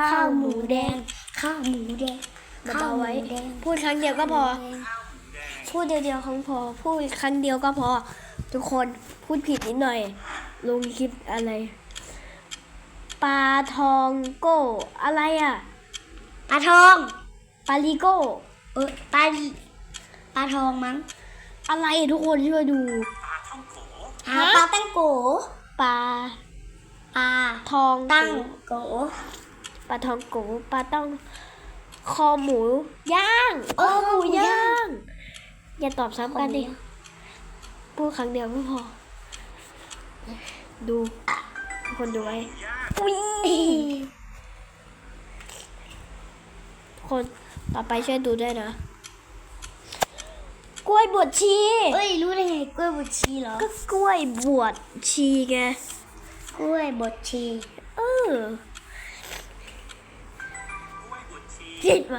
ข้าวหมูแดง ข้าวหมูแดงเบาๆไว้ข้หมูแดงพูดครั้งเดียวก็พอ พูดเดียวๆครั้งพอ พูดครั้งเดียวก็พอ ทุกคนพูดผิดนิดหน่อย ลงคลิปอะไร ปลาทองโก้อะไรอะ ปลาทอง ปลาลิโก้ เออปลาดิปลาทองมั้ง อะไรทุกคนช่วยดูหาปลาตั้งโกปลา ปลาทองตั้งโกโก ปลาทองโกปลาต้องคอหมูย่างเออหมูย่าง อย่าตอบซ้ำกันดิพูดครั้งเดียวไม่พอ ดูทุกคนดูไว้อุ๊ยทุกคนต่อไปช่วยดูด้วยนะ กล้วยบวชชีเอ้ยรู้ได้ไงกล้วยบดชีเหรอ ก็กล้วยบวชชีไง กล้วยบดชี เออ ผิดไหม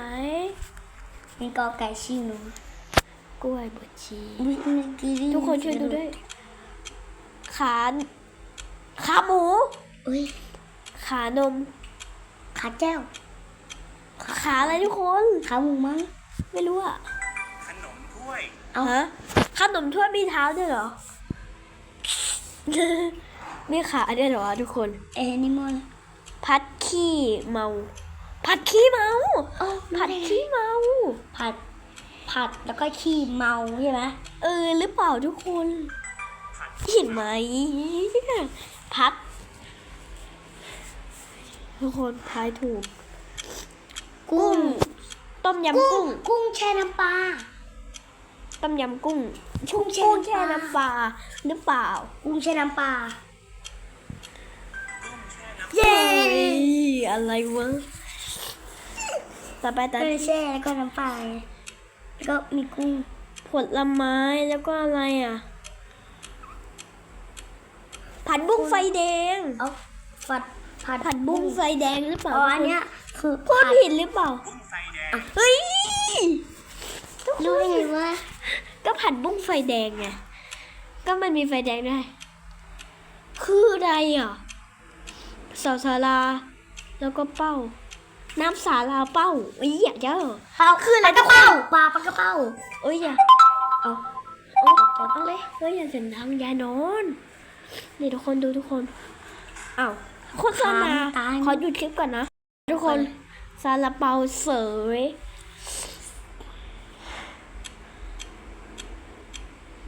มีกอไก่ชื่อหนูกล้วยบวชชีอุ๊ยเมื่อกี้ได้ทุกคนช่วยดูด้วย ขาขาหมูเอ้ยขานม ขาแก้ว ขาอะไรทุกคน ขาหมูมั้ง ไม่รู้อะขนมถ้วย เอาฮะ ขนมถ้วยมีเท้าด้วยเหรอ มีขาด้วยเหรอทุกคนแอนิมอลพัดขี้เมา พัดขี้เมาอ๋อผัดขี้เมา ผัด ผัดแล้วก็ขี้เมาใช่ไหมเออ หรือเปล่าทุกคนเห็นไหมพัด ทุกคนทายถูก กุ้ง ต้มยำกุ้กุ้งงกุ้งแช่น้ำปลา ต้มยำกุ้งกุ้งแช่กุ้งน้ำปลาแช่น้ำปลาหรือเปล่า กุ้งแช่น้ำปลา เย้ อะไรวะ ต่อไปต่อเออแช่แล้วก็น้ำปลาไงแล้วก็มีกุ้งผลไม้แล้วก็อะไรอะ ผัดบุ้งไฟแดงเอาผัดผัดผัดบุ้งไฟแดงหรือเปล่าอ๋ออันเนี้ยคือพูดผัดผิดหรือเปล่าบุ้งไฟแดงเฮ้ยรู้ได้ไงว่าก็ผัดบุ้งไฟแดงไงก็มันมีไฟแดงด้วยคืออะไรอะสาวสาราแล้วก็เป้า น้ำสาลาเป้าเอ้ยอย่าเจ้าเป้าคืออะไรปลากระเป้าปลาปลากระเป้าเอ้ยอย่าเอาเอาเอาเลยเฮ้ยอย่าเสียงดังอย่านอนนี่ทุกคนดูทุกคนอ้าวโฆษณาตายขอหยุดคลิปก่อนนะ ทุกคนซาลาเปาเสย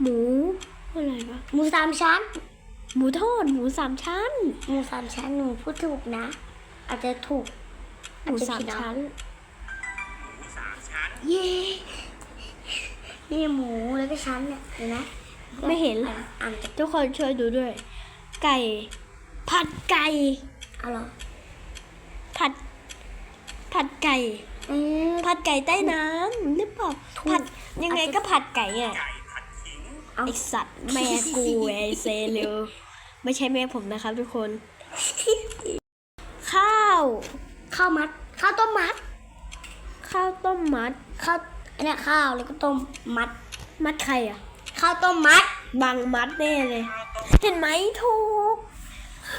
หมูอะไรวะหมูสามชั้น หมูทอดหมูสามชั้น หมูสามชั้นหนูพูดถูกนะ อาจจะถูก หมูสามชั้นหมูสามชั้นเย้นี่หมูแล้วก็ชั้นเนี่ยเห็นไหมไม่เห็นอ่านอ่านจากทุกคนช่วยดูด้วย ไก่ ผัดไก่เอาเหรอผัด ผัดไก่เออผัดไก่ใต้น้ำหรือเปล่าผัดยังไงก็ผัดไก่อะไก่ผัดขิงเอาไอสัตว์แม่กูไอเซเร็วไม่ใช่แม่ผมนะครับทุกคน ข้าว ข้าวมัด ข้าวต้มมัด ข้าวต้มมัด ข้าวอันเนี้ยข้าวแล้วก็ต้มมัด มัดใครอะ ข้าวต้มมัด บางมัดแน่เลย เห็นไหมถูก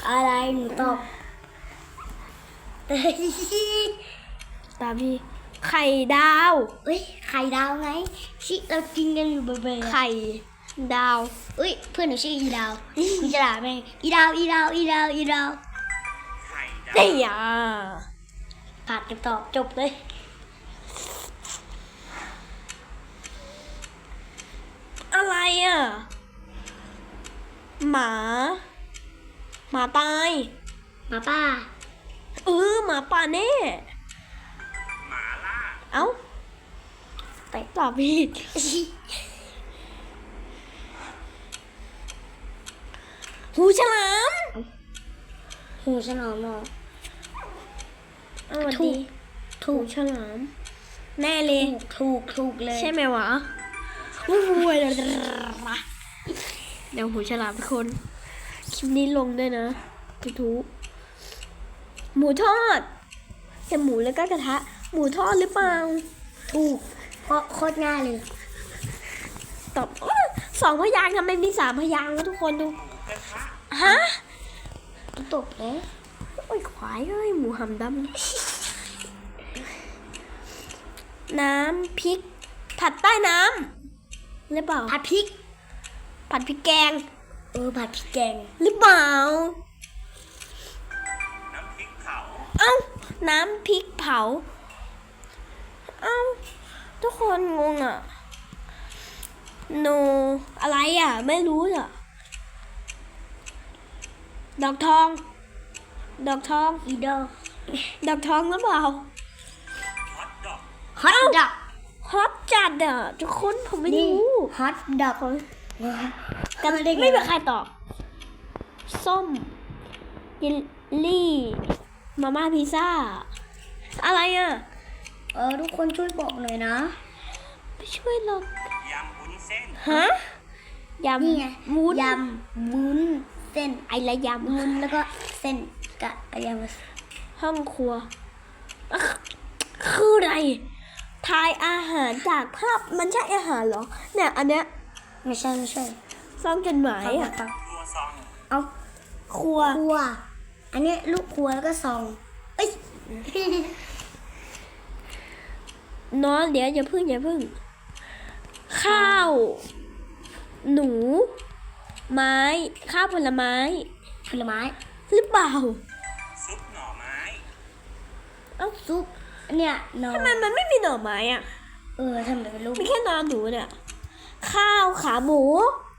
อะไรหนูตอบตามพี่ ไข่ดาวเอ้ย ไข่ดาวไงที่เรากินกันอยู่บ่อยๆอะ ไข่ดาว เอ้ยเพื่อนหนูชื่ออีดาวคุณจะด่าไหมอีดาวอีดาวอีดาวอีดาว ไข่ดาวเอ้ย อะขาดจะตอบจบเลยอะไรอะ หมา หมาตายหมาป้าเออหมาป่าแน่หมาล่าเอ้าแต่ตอบผิดหูฉลามหูฉลามเหรอเอา สวัสถูดีกถูกฉลาม แน่เลยถูกถูกเลย ใช่ไหมวะวู้วเดี๋ยวหูฉลามทุกคน คลิปนี้ลงด้วยนะทูทูหมูทอดแต่หมูแล้วก็กระทะ หมูทอดหรือเปล่า ถูกเพราะโคตรง่ายเลยตอบอ๊ะสองพยางค์ทำไมมีสามพยางค์วะทุกคนดูกระทะฮะตบเลย โอ้ยควายเอ้ยหมูหำดำน้ำพริก ผัดใต้น้ำหรือเปล่า ผัดพริก ผัดพริกแกง เออ ผัดพริกแกง หรือเปล่า น้ำพริกเผา เอ้า น้ำพริกเผา เอ้า ทุกคนงงอะโน อะไรอะ ไม่รู้อะดอกทอง ดอกทอง อีดอกดอกทองหรือเปล่าฮอตดอกฮอตดอกฮอตจัดอะทุกคนผมไม่นี่รู้ฮอตดอกกันไม่มีใครตอบ ส้มเยลลี่ มาม่าพิซซ่า อะไรอะ เออ ทุกคนช่วยบอกหน่อยนะ ไม่ช่วยหรอกยำวุ้นเส้น ฮะยนี่ไงำวุ้นยำวุ้นเส้น ไอละยวุ้นแล้วก็เส้น กะยำำห้องครัวอะคืออะไรทายอาหารจากภาพมันใช่อาหารเหรอ เนี่ย อันเนี้ยไม่ใช่ไม่ใช่ซองจดหมายอะฟังครัวซองเอาครัวครัว อันเนี้ยลูกครัวแล้วก็ซองเอ้ยนอนเดี๋ยวอย่าพึ่งอย่าพึ่ง ข้าว หนู ไม้ ข้าวผลไม้ ผลไม้ หรือเปล่าซุปหน่อไม้ เอ้าซุปเนี่ยนอทำไมมันไม่มีหน่อไม้อะ เออทำไมเป็นลูกมีแค่นอนหนูเนี่ย ข้าวขาหมู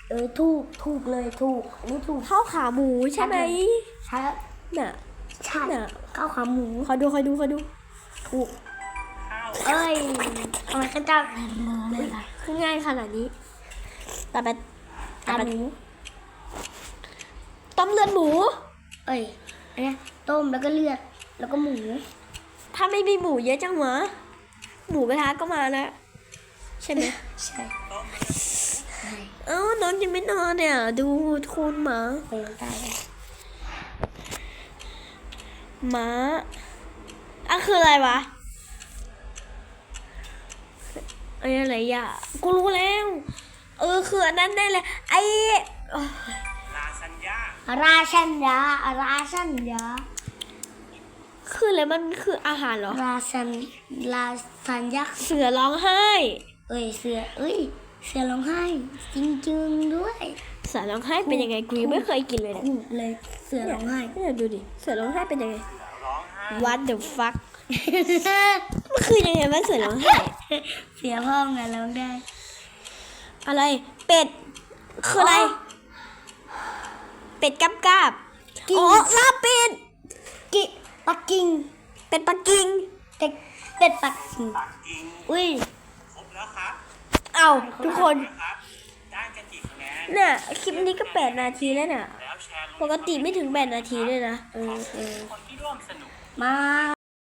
เออถูกถูกเลยถูกอันนี้ถูกข้าวขาหมูใช่ไหมใช่น่ะใช่น่ะข้าวขาหมูขอดูขอดูขอดู ถูกข้าวเอ้ยทำไมข้าเจ้างงเลยล่ะคือง่ายขนาดนี้ต่อไปตาหมูต้มเลือดหมู เอ้ยอันเนี้ยต้มแล้วก็เลือดแล้วก็หมู ถ้าไม่มีหมูเยอะจังวะหมูกระทะก็มาแล้วใช่ไหมใช่ต้มเอ้านอนยังไม่นอนเนี่ยดูคุณหมาไปตายเลยหมาอะคืออะไรวะไอ้อะไรอะกูรู้แล้ว เออคืออันนั้นได้เลยไอ้เอ้ยลาซานญ่าราชันยาราชันยา คือะไรมันคืออาหารเหรอราชันราชันยักษ์เสือร้องไห้ เอ้ยเสือเอ้ย เสือร้องไห้ จริงๆด้วยเสือร้องไห้เป็นยังไงกูยังไม่เคยกินเลยเนี่ยถูกเลยเสือร้องไห้เนี่ยดูดิ เสือร้องไห้เป็นยังไง What the fuck มันคือยังไงวะเสือร้องไห้ เสือพ่อไงร้องได้อะไร เป็ด คืออะไร เป็ดกับกาบกิ้ลาบเป็ด กิ ปักกิ่งเป็ดปักกิ่งเป็ดเป็ดปักกิ่งปักกิ่งอุ้ยครบแล้วครับเอาทุกคนนะครับได้กันกี่คะแนนเนี่ยคลิปนี้ก็แปดนาทีแล้วเนี่ยแล้วแชร์ลงปกติไม่ถึงแปดนาทีเลยนะเออเออคนที่ร่วมสนุกมา